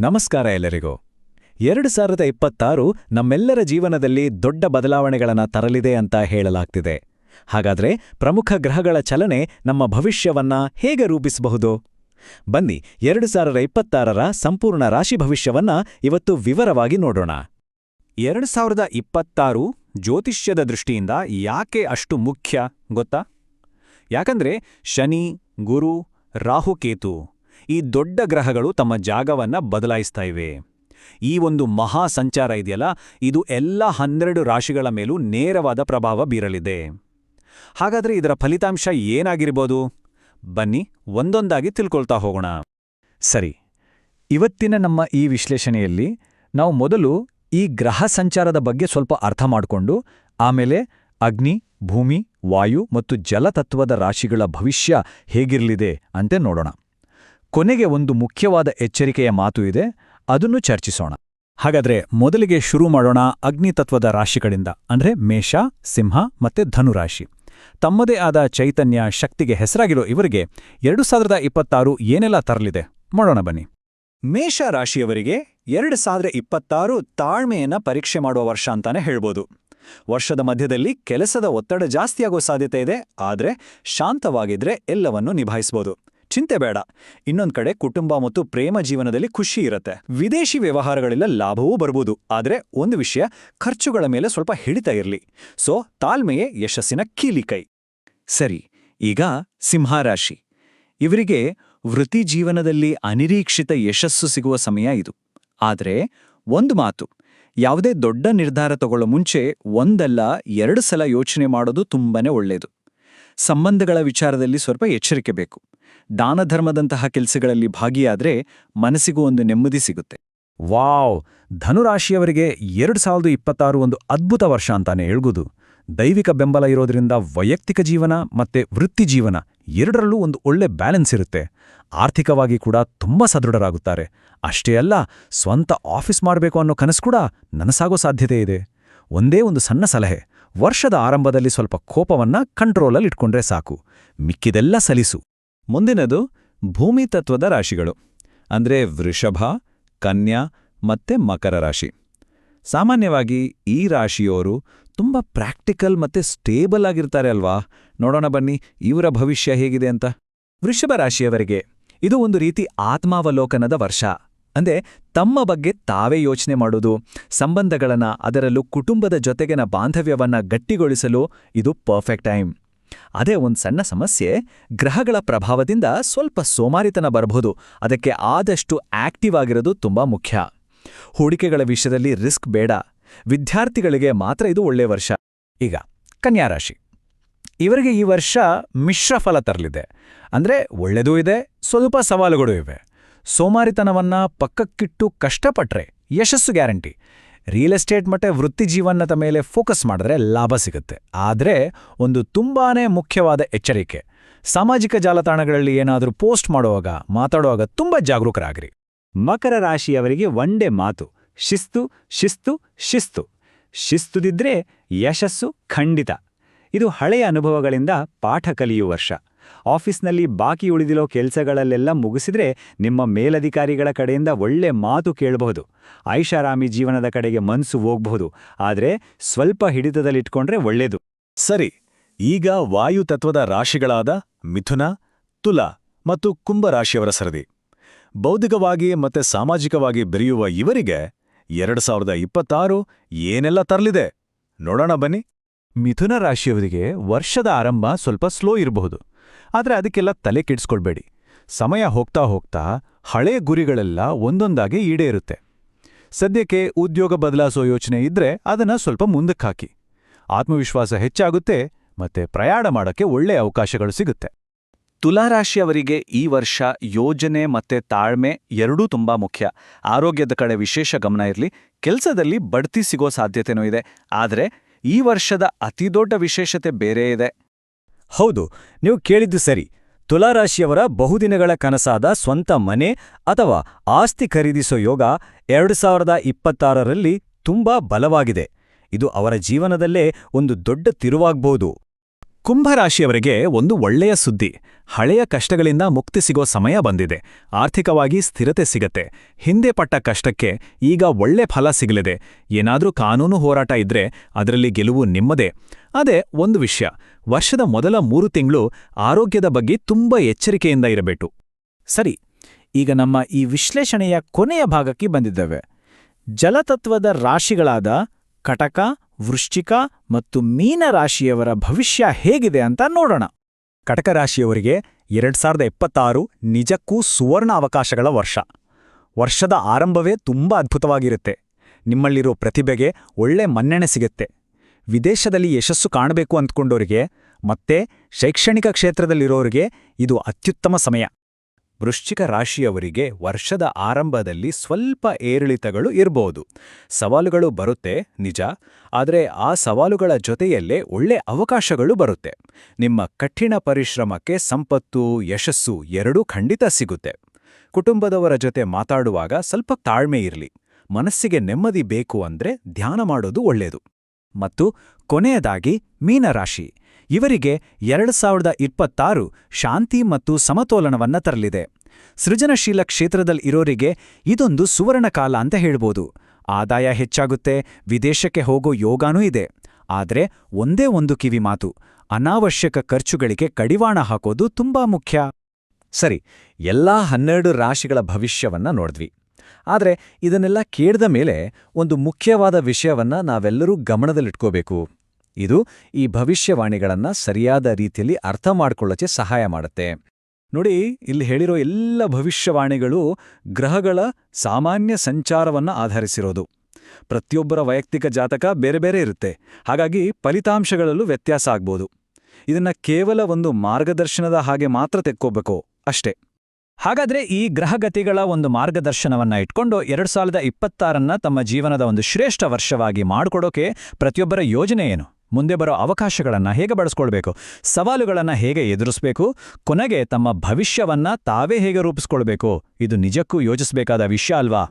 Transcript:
ನಮಸ್ಕಾರ ಎಲ್ಲರಿಗೂ. ಎರಡು ಸಾವಿರದ ಇಪ್ಪತ್ತಾರು ನಮ್ಮೆಲ್ಲರ ಜೀವನದಲ್ಲಿ ದೊಡ್ಡ ಬದಲಾವಣೆಗಳನ್ನು ತರಲಿದೆ ಅಂತ ಹೇಳಲಾಗ್ತಿದೆ. ಹಾಗಾದ್ರೆ ಪ್ರಮುಖ ಗ್ರಹಗಳ ಚಲನೆ ನಮ್ಮ ಭವಿಷ್ಯವನ್ನ ಹೇಗೆ ರೂಪಿಸಬಹುದು? ಬನ್ನಿ, ಎರಡು ಸಾವಿರದ ಇಪ್ಪತ್ತಾರರ ಸಂಪೂರ್ಣ ರಾಶಿ ಭವಿಷ್ಯವನ್ನ ಇವತ್ತು ವಿವರವಾಗಿ ನೋಡೋಣ. ಎರಡು ಸಾವಿರದ ಇಪ್ಪತ್ತಾರು ಜ್ಯೋತಿಷ್ಯದ ದೃಷ್ಟಿಯಿಂದ ಯಾಕೆ ಅಷ್ಟು ಮುಖ್ಯ, ಗೊತ್ತಾ? ಯಾಕಂದ್ರೆ ಶನಿ, ಗುರು ರಾಹುಕೇತು ಈ ದೊಡ್ಡ ಗ್ರಹಗಳು ತಮ್ಮ ಜಾಗವನ್ನ ಬದಲಾಯಿಸ್ತಾ ಇವೆ. ಈ ಒಂದು ಮಹಾ ಸಂಚಾರ ಇದೆಯಲ್ಲ? ಇದು ಎಲ್ಲ ಹನ್ನೆರಡು ರಾಶಿಗಳ ಮೇಲೂ ನೇರವಾದ ಪ್ರಭಾವ ಬೀರಲಿದೆ. ಹಾಗಾದ್ರೆ ಇದರ ಫಲಿತಾಂಶ ಏನಾಗಿರ್ಬೋದು? ಬನ್ನಿ, ಒಂದೊಂದಾಗಿ ತಿಳ್ಕೊಳ್ತಾ ಹೋಗೋಣ. ಸರಿ, ಇವತ್ತಿನ ನಮ್ಮ ಈ ವಿಶ್ಲೇಷಣೆಯಲ್ಲಿ ನಾವು ಮೊದಲು ಈ ಗ್ರಹ ಸಂಚಾರದ ಬಗ್ಗೆ ಸ್ವಲ್ಪ ಅರ್ಥ ಮಾಡಿಕೊಂಡು, ಆಮೇಲೆ ಅಗ್ನಿ, ಭೂಮಿ, ವಾಯು ಮತ್ತು ಜಲತತ್ವದ ರಾಶಿಗಳ ಭವಿಷ್ಯ ಹೇಗಿರಲಿದೆ ಅಂತೆ ನೋಡೋಣ. ಕೊನೆಗೆ ಒಂದು ಮುಖ್ಯವಾದ ಎಚ್ಚರಿಕೆಯ ಮಾತು ಇದೆ, ಅದನ್ನು ಚರ್ಚಿಸೋಣ. ಹಾಗಾದ್ರೆ ಮೊದಲಿಗೆ ಶುರು ಮಾಡೋಣ ಅಗ್ನಿತತ್ವದ ರಾಶಿಗಳಿಂದ, ಅಂದ್ರೆ ಮೇಷ, ಸಿಂಹ ಮತ್ತೆ ಧನುರಾಶಿ. ತಮ್ಮದೇ ಆದ ಚೈತನ್ಯ ಶಕ್ತಿಗೆ ಹೆಸರಾಗಿರೋ ಇವರಿಗೆ ಎರಡು ಸಾವಿರದ ಇಪ್ಪತ್ತಾರು ಏನೆಲ್ಲ ತರಲಿದೆ? ಮಾಡೋಣ ಬನ್ನಿ. ಮೇಷ ರಾಶಿಯವರಿಗೆ ಎರಡು ಸಾವಿರದ ಇಪ್ಪತ್ತಾರು ತಾಳ್ಮೆಯನ್ನ ಪರೀಕ್ಷೆ ಮಾಡುವ ವರ್ಷ ಅಂತಾನೆ ಹೇಳ್ಬೋದು. ವರ್ಷದ ಮಧ್ಯದಲ್ಲಿ ಕೆಲಸದ ಒತ್ತಡ ಜಾಸ್ತಿಯಾಗೋ ಸಾಧ್ಯತೆ ಇದೆ, ಆದ್ರೆ ಶಾಂತವಾಗಿದ್ರೆ ಎಲ್ಲವನ್ನೂ ನಿಭಾಯಿಸ್ಬೋದು. ಚಿಂತೆ ಬೇಡ. ಇನ್ನೊಂದ್ ಕಡೆ ಕುಟುಂಬ ಮತ್ತು ಪ್ರೇಮ ಜೀವನದಲ್ಲಿ ಖುಷಿ ಇರುತ್ತೆ. ವಿದೇಶಿ ವ್ಯವಹಾರಗಳಿಂದ ಲಾಭವೂ ಬರ್ಬೋದು. ಆದರೆ ಒಂದು ವಿಷಯ, ಖರ್ಚುಗಳ ಮೇಲೆ ಸ್ವಲ್ಪ ಹಿಡಿತ ಇರಲಿ. ಸೊ ತಾಳ್ಮೆಯೇ ಯಶಸ್ಸಿನ ಕೀಲಿಕೈ ಸರಿ, ಈಗ ಸಿಂಹರಾಶಿ ಇವರಿಗೆ ವೃತ್ತಿ ಜೀವನದಲ್ಲಿ ಅನಿರೀಕ್ಷಿತ ಯಶಸ್ಸು ಸಿಗುವ ಸಮಯ ಇದು. ಆದರೆ ಒಂದು ಮಾತು, ಯಾವುದೇ ದೊಡ್ಡ ನಿರ್ಧಾರ ತಗೊಳ್ಳೋ ಮುಂಚೆ ಒಂದಲ್ಲ ಎರಡು ಸಲ ಯೋಚನೆ ಮಾಡೋದು ತುಂಬಾನೇ ಒಳ್ಳೆಯದು ಸಂಬಂಧಗಳ ವಿಚಾರದಲ್ಲಿ ಸ್ವಲ್ಪ ಎಚ್ಚರಿಕೆ ಬೇಕು. ದಾನಧರ್ಮದಂತಹ ಕೆಲಸಗಳಲ್ಲಿ ಭಾಗಿಯಾದ್ರೆ ಮನಸ್ಸಿಗೂ ಒಂದು ನೆಮ್ಮದಿ ಸಿಗುತ್ತೆ. ವಾವ್! ಧನುರಾಶಿಯವರಿಗೆ ಎರಡು ಸಾವಿರದ ಇಪ್ಪತ್ತಾರು ಒಂದು ಅದ್ಭುತ ವರ್ಷ ಅಂತಾನೆ ಹೇಳ್ಬೋದು. ದೈವಿಕ ಬೆಂಬಲ ಇರೋದ್ರಿಂದ ವೈಯಕ್ತಿಕ ಜೀವನ ಮತ್ತೆ ವೃತ್ತಿ ಜೀವನ ಎರಡರಲ್ಲೂ ಒಂದು ಒಳ್ಳೆ ಬ್ಯಾಲೆನ್ಸ್ ಇರುತ್ತೆ. ಆರ್ಥಿಕವಾಗಿ ಕೂಡ ತುಂಬಾ ಸದೃಢರಾಗುತ್ತಾರೆ. ಅಷ್ಟೇ ಅಲ್ಲ, ಸ್ವಂತ ಆಫೀಸ್ ಮಾಡಬೇಕು ಅನ್ನೋ ಕನಸು ಕೂಡ ನನಸಾಗೋ ಸಾಧ್ಯತೆ ಇದೆ. ಒಂದೇ ಒಂದು ಸಣ್ಣ ಸಲಹೆ, ವರ್ಷದ ಆರಂಭದಲ್ಲಿ ಸ್ವಲ್ಪ ಕೋಪವನ್ನ ಕಂಟ್ರೋಲಲ್ಲಿ ಇಟ್ಕೊಂಡ್ರೆ ಸಾಕು. ಮಿಕ್ಕಿದೆಲ್ಲ ಸಲಿಸು. ಮುಂದಿನದು ಭೂಮಿ ತತ್ವದ ರಾಶಿಗಳು, ಅಂದ್ರೆ ವೃಷಭ, ಕನ್ಯಾ ಮತ್ತೆ ಮಕರ ರಾಶಿ. ಸಾಮಾನ್ಯವಾಗಿ ಈ ರಾಶಿಯೋರು ತುಂಬಾ ಪ್ರಾಕ್ಟಿಕಲ್ ಮತ್ತೆ ಸ್ಟೇಬಲ್ ಆಗಿರ್ತಾರೆ ಅಲ್ವಾ? ನೋಡೋಣ ಬನ್ನಿ, ಇವರ ಭವಿಷ್ಯ ಹೇಗಿದೆ ಅಂತ. ವೃಷಭ ರಾಶಿಯವರಿಗೆ ಇದು ಒಂದು ರೀತಿ ಆತ್ಮಾವಲೋಕನದ ವರ್ಷ. ಅಂದ್ರೆ ತಮ್ಮ ಬಗ್ಗೆ ತಾವೇ ಯೋಚನೆ ಮಾಡೋದು, ಸಂಬಂಧಗಳನ್ನ ಅದರಲ್ಲೂ ಕುಟುಂಬದ ಜೊತೆಗಿನ ಬಾಂಧವ್ಯವನ್ನ ಗಟ್ಟಿಗೊಳಿಸಲು ಇದು ಪರ್ಫೆಕ್ಟ್ ಟೈಮ್ ಅದೇ ಒಂದು ಸಣ್ಣ ಸಮಸ್ಯೆ, ಗ್ರಹಗಳ ಪ್ರಭಾವದಿಂದ ಸ್ವಲ್ಪ ಸೋಮಾರಿತನ ಬರಬಹುದು. ಅದಕ್ಕೆ ಆದಷ್ಟು ಆಕ್ಟಿವ್ ಆಗಿರೋದು ತುಂಬಾ ಮುಖ್ಯ. ಹೂಡಿಕೆಗಳ ವಿಷಯದಲ್ಲಿ ರಿಸ್ಕ್ ಬೇಡ. ವಿದ್ಯಾರ್ಥಿಗಳಿಗೆ ಮಾತ್ರ ಇದು ಒಳ್ಳೆ ವರ್ಷ. ಈಗ ಕನ್ಯಾರಾಶಿ ಇವರಿಗೆ ಈ ವರ್ಷ ಮಿಶ್ರ ಫಲ ತರಲಿದೆ. ಅಂದ್ರೆ ಒಳ್ಳೆದೂ ಇದೆ, ಸ್ವಲ್ಪ ಸವಾಲುಗಳೂ ಇವೆ. ಸೋಮಾರಿತನವನ್ನ ಪಕ್ಕಕ್ಕಿಟ್ಟು ಕಷ್ಟಪಟ್ರೆ ಯಶಸ್ಸು ಗ್ಯಾರಂಟಿ. ರಿಯಲ್ ಎಸ್ಟೇಟ್ ಮತ್ತೆ ವೃತ್ತಿ ಜೀವನದ ಮೇಲೆ ಫೋಕಸ್ ಮಾಡಿದ್ರೆ ಲಾಭ ಸಿಗುತ್ತೆ. ಆದರೆ ಒಂದು ತುಂಬಾನೇ ಮುಖ್ಯವಾದ ಎಚ್ಚರಿಕೆ, ಸಾಮಾಜಿಕ ಜಾಲತಾಣಗಳಲ್ಲಿ ಏನಾದರೂ ಪೋಸ್ಟ್ ಮಾಡುವಾಗ, ಮಾತಾಡುವಾಗ ತುಂಬ ಜಾಗರೂಕರಾಗ್ರಿ. ಮಕರ ರಾಶಿಯವರಿಗೆ ಒಂದೇ ಮಾತು, ಶಿಸ್ತು ಶಿಸ್ತು ಶಿಸ್ತು. ಶಿಸ್ತುದಿದ್ರೆ ಯಶಸ್ಸು ಖಂಡಿತ. ಇದು ಹಳೆಯ ಅನುಭವಗಳಿಂದ ಪಾಠ ಕಲಿಯುವ ವರ್ಷ. ಆಫೀಸ್ನಲ್ಲಿ ಬಾಕಿ ಉಳಿದಿರೋ ಕೆಲಸಗಳಲ್ಲೆಲ್ಲ ಮುಗಿಸಿದ್ರೆ ನಿಮ್ಮ ಮೇಲಧಿಕಾರಿಗಳ ಕಡೆಯಿಂದ ಒಳ್ಳೆ ಮಾತು ಕೇಳಬಹುದು. ಐಷಾರಾಮಿ ಜೀವನದ ಕಡೆಗೆ ಮನಸ್ಸು ಹೋಗ್ಬಹುದು. ಆದರೆ ಸ್ವಲ್ಪ ಹಿಡಿತದಲ್ಲಿಟ್ಕೊಂಡ್ರೆ ಒಳ್ಳೇದು. ಸರಿ, ಈಗ ವಾಯು ತತ್ವದ ರಾಶಿಗಳಾದ ಮಿಥುನ, ತುಲ ಮತ್ತು ಕುಂಭರಾಶಿಯವರ ಸರದಿ. ಬೌದ್ಧಿಕವಾಗಿ ಮತ್ತೆ ಸಾಮಾಜಿಕವಾಗಿ ಬೆರೆಯುವ ಇವರಿಗೆ ಎರಡು ಸಾವಿರದ ಇಪ್ಪತ್ತಾರು ಏನೆಲ್ಲ ತರಲಿದೆ? ನೋಡೋಣ ಬನ್ನಿ. ಮಿಥುನ ರಾಶಿಯವರಿಗೆ ವರ್ಷದ ಆರಂಭ ಸ್ವಲ್ಪ ಸ್ಲೋ ಇರಬಹುದು. ಆದ್ರೆ ಅದಕ್ಕೆಲ್ಲ ತಲೆ ಕೆಡಿಸ್ಕೊಳ್ಬೇಡಿ ಸಮಯ ಹೋಗ್ತಾ ಹೋಗ್ತಾ ಹಳೆ ಗುರಿಗಳೆಲ್ಲ ಒಂದೊಂದಾಗಿ ಈಡೇರುತ್ತೆ. ಸದ್ಯಕ್ಕೆ ಉದ್ಯೋಗ ಬದಲಾಯಿಸೋ ಯೋಚನೆ ಇದ್ರೆ ಅದನ್ನ ಸ್ವಲ್ಪ ಮುಂದಕ್ಕೆ ಹಾಕಿ. ಆತ್ಮವಿಶ್ವಾಸ ಹೆಚ್ಚಾಗುತ್ತೆ ಮತ್ತೆ ಪ್ರಯಾಣ ಮಾಡೋಕ್ಕೆ ಒಳ್ಳೆ ಅವಕಾಶಗಳು ಸಿಗುತ್ತೆ. ತುಲಾರಾಶಿಯವರಿಗೆ ಈ ವರ್ಷ ಯೋಜನೆ ಮತ್ತೆ ತಾಳ್ಮೆ ಎರಡೂ ತುಂಬಾ ಮುಖ್ಯ. ಆರೋಗ್ಯದ ಕಡೆ ವಿಶೇಷ ಗಮನ ಇರಲಿ. ಕೆಲಸದಲ್ಲಿ ಬಡ್ತಿ ಸಿಗೋ ಸಾಧ್ಯತೆನೂ ಇದೆ. ಆದರೆ ಈ ವರ್ಷದ ಅತಿದೊಡ್ಡ ವಿಶೇಷತೆ ಬೇರೆ ಇದೆ. ಹೌದು, ನೀವು ಕೇಳಿದ್ದು ಸರಿ. ತುಲಾರಾಶಿಯವರ ಬಹುದಿನಗಳ ಕನಸಾದ ಸ್ವಂತ ಮನೆ ಅಥವಾ ಆಸ್ತಿ ಖರೀದಿಸೋ ಯೋಗ ಎರಡು ಸಾವಿರದ ಇಪ್ಪತ್ತಾರರಲ್ಲಿ ತುಂಬಾ ಬಲವಾಗಿದೆ. ಇದು ಅವರ ಜೀವನದಲ್ಲೇ ಒಂದು ದೊಡ್ಡ ತಿರುವಾಗ್ಬೋದು. ಕುಂಭರಾಶಿಯವರಿಗೆ ಒಂದು ಒಳ್ಳೆಯ ಸುದ್ದಿ. ಹಳೆಯ ಕಷ್ಟಗಳಿಂದ ಮುಕ್ತಿ ಸಿಗೋ ಸಮಯ ಬಂದಿದೆ. ಆರ್ಥಿಕವಾಗಿ ಸ್ಥಿರತೆ ಸಿಗತ್ತೆ. ಹಿಂದೆ ಪಟ್ಟ ಕಷ್ಟಕ್ಕೆ ಈಗ ಒಳ್ಳೆ ಫಲ ಸಿಗಲಿದೆ. ಏನಾದರೂ ಕಾನೂನು ಹೋರಾಟ ಇದ್ರೆ ಅದರಲ್ಲಿ ಗೆಲುವು ನಿಮ್ಮದೇ. ಅದೇ ಒಂದು ವಿಷಯ. ವರ್ಷದ ಮೊದಲ ಮೂರು ತಿಂಗಳು ಆರೋಗ್ಯದ ಬಗ್ಗೆ ತುಂಬ ಎಚ್ಚರಿಕೆಯಿಂದ ಇರಬೇಕು. ಸರಿ, ಈಗ ನಮ್ಮ ಈ ವಿಶ್ಲೇಷಣೆಯ ಕೊನೆಯ ಭಾಗಕ್ಕೆ ಬಂದಿದ್ದೇವೆ. ಜಲತತ್ವದ ರಾಶಿಗಳಾದ ಕಟಕ ವೃಶ್ಚಿಕ ಮತ್ತು ಮೀನ ರಾಶಿಯವರ ಭವಿಷ್ಯ ಹೇಗಿದೆ ಅಂತ ನೋಡೋಣ. ಕಟಕ ರಾಶಿಯವರಿಗೆ ಎರಡ್ ಸಾವಿರದ ಇಪ್ಪತ್ತಾರು ನಿಜಕ್ಕೂ ಸುವರ್ಣ ಅವಕಾಶಗಳ ವರ್ಷ. ವರ್ಷದ ಆರಂಭವೇ ತುಂಬ ಅದ್ಭುತವಾಗಿರುತ್ತೆ. ನಿಮ್ಮಲ್ಲಿರೋ ಪ್ರತಿಭೆಗೆ ಒಳ್ಳೆ ಮನ್ನಣೆ ಸಿಗುತ್ತೆ. ವಿದೇಶದಲ್ಲಿ ಯಶಸ್ಸು ಕಾಣಬೇಕು ಅಂದ್ಕೊಂಡೋರಿಗೆ ಮತ್ತೆ ಶೈಕ್ಷಣಿಕ ಕ್ಷೇತ್ರದಲ್ಲಿರೋರಿಗೆ ಇದು ಅತ್ಯುತ್ತಮ ಸಮಯ. ವೃಶ್ಚಿಕ ರಾಶಿಯವರಿಗೆ ವರ್ಷದ ಆರಂಭದಲ್ಲಿ ಸ್ವಲ್ಪ ಏರಿಳಿತಗಳು ಇರಬಹುದು ಸವಾಲುಗಳು ಬರುತ್ತೆ, ನಿಜ. ಆದರೆ ಆ ಸವಾಲುಗಳ ಜೊತೆಯಲ್ಲೇ ಒಳ್ಳೆ ಅವಕಾಶಗಳು ಬರುತ್ತೆ. ನಿಮ್ಮ ಕಠಿಣ ಪರಿಶ್ರಮಕ್ಕೆ ಸಂಪತ್ತು, ಯಶಸ್ಸು ಎರಡೂ ಖಂಡಿತ ಸಿಗುತ್ತೆ. ಕುಟುಂಬದವರ ಜೊತೆ ಮಾತಾಡುವಾಗ ಸ್ವಲ್ಪ ತಾಳ್ಮೆ ಇರಲಿ. ಮನಸ್ಸಿಗೆ ನೆಮ್ಮದಿ ಬೇಕು ಅಂದ್ರೆ ಧ್ಯಾನ ಮಾಡೋದು ಒಳ್ಳೆಯದು ಮತ್ತು ಕೊನೆಯದಾಗಿ ಮೀನರಾಶಿ. ಇವರಿಗೆ ಎರಡು ಸಾವಿರದ ಇಪ್ಪತ್ತಾರು ಶಾಂತಿ ಮತ್ತು ಸಮತೋಲನವನ್ನ ತರಲಿದೆ. ಸೃಜನಶೀಲ ಕ್ಷೇತ್ರದಲ್ಲಿ ಇರೋರಿಗೆ ಇದೊಂದು ಸುವರ್ಣ ಕಾಲ ಅಂತ ಹೇಳ್ಬೋದು. ಆದಾಯ ಹೆಚ್ಚಾಗುತ್ತೆ, ವಿದೇಶಕ್ಕೆ ಹೋಗೋ ಯೋಗಾನೂ ಇದೆ. ಆದರೆ ಒಂದೇ ಒಂದು ಕಿವಿ ಮಾತು, ಅನಾವಶ್ಯಕ ಖರ್ಚುಗಳಿಗೆ ಕಡಿವಾಣ ಹಾಕೋದು ತುಂಬಾ ಮುಖ್ಯ. ಸರಿ, ಎಲ್ಲಾ ಹನ್ನೆರಡು ರಾಶಿಗಳ ಭವಿಷ್ಯವನ್ನ ನೋಡಿದ್ವಿ. ಆದರೆ ಇದನ್ನೆಲ್ಲ ಕೇಳಿದ ಮೇಲೆ ಒಂದು ಮುಖ್ಯವಾದ ವಿಷಯವನ್ನ ನಾವೆಲ್ಲರೂ ಗಮನದಲ್ಲಿಟ್ಕೋಬೇಕು. ಇದು ಈ ಭವಿಷ್ಯವಾಣಿಗಳನ್ನ ಸರಿಯಾದ ರೀತಿಯಲ್ಲಿ ಅರ್ಥ ಮಾಡಿಕೊಳ್ಳಕ್ಕೆ ಸಹಾಯ ಮಾಡುತ್ತೆ. ನೋಡಿ, ಇಲ್ಲಿ ಹೇಳಿರೋ ಎಲ್ಲ ಭವಿಷ್ಯವಾಣಿಗಳು ಗ್ರಹಗಳ ಸಾಮಾನ್ಯ ಸಂಚಾರವನ್ನ ಆಧರಿಸಿರೋದು. ಪ್ರತಿಯೊಬ್ಬರ ವೈಯಕ್ತಿಕ ಜಾತಕ ಬೇರೆ ಬೇರೆ ಇರುತ್ತೆ. ಹಾಗಾಗಿ ಫಲಿತಾಂಶಗಳಲ್ಲೂ ವ್ಯತ್ಯಾಸ ಆಗ್ಬೋದು. ಇದನ್ನ ಕೇವಲ ಒಂದು ಮಾರ್ಗದರ್ಶನದ ಹಾಗೆ ಮಾತ್ರ ತೆಕ್ಕೋಬೇಕು, ಅಷ್ಟೇ. ಹಾಗಾದ್ರೆ ಈ ಗ್ರಹಗತಿಗಳ ಒಂದು ಮಾರ್ಗದರ್ಶನವನ್ನ ಇಟ್ಕೊಂಡು ಎರಡ್ ಸಾವಿರದ ತಮ್ಮ ಜೀವನದ ಒಂದು ಶ್ರೇಷ್ಠ ವರ್ಷವಾಗಿ ಮಾಡಿಕೊಡೋಕೆ ಪ್ರತಿಯೊಬ್ಬರ ಯೋಜನೆ ಏನು? ಮುಂದೆ ಬರೋ ಅವಕಾಶಗಳನ್ನು ಹೇಗೆ ಬಳಸ್ಕೊಳ್ಬೇಕು? ಸವಾಲುಗಳನ್ನು ಹೇಗೆ ಎದುರಿಸಬೇಕು? ಕೊನೆಗೆ ತಮ್ಮ ಭವಿಷ್ಯವನ್ನ ತಾವೇ ಹೇಗೆ ರೂಪಿಸ್ಕೊಳ್ಬೇಕು? ಇದು ನಿಜಕ್ಕೂ ಯೋಚಿಸಬೇಕಾದ ವಿಷಯ ಅಲ್ವಾ?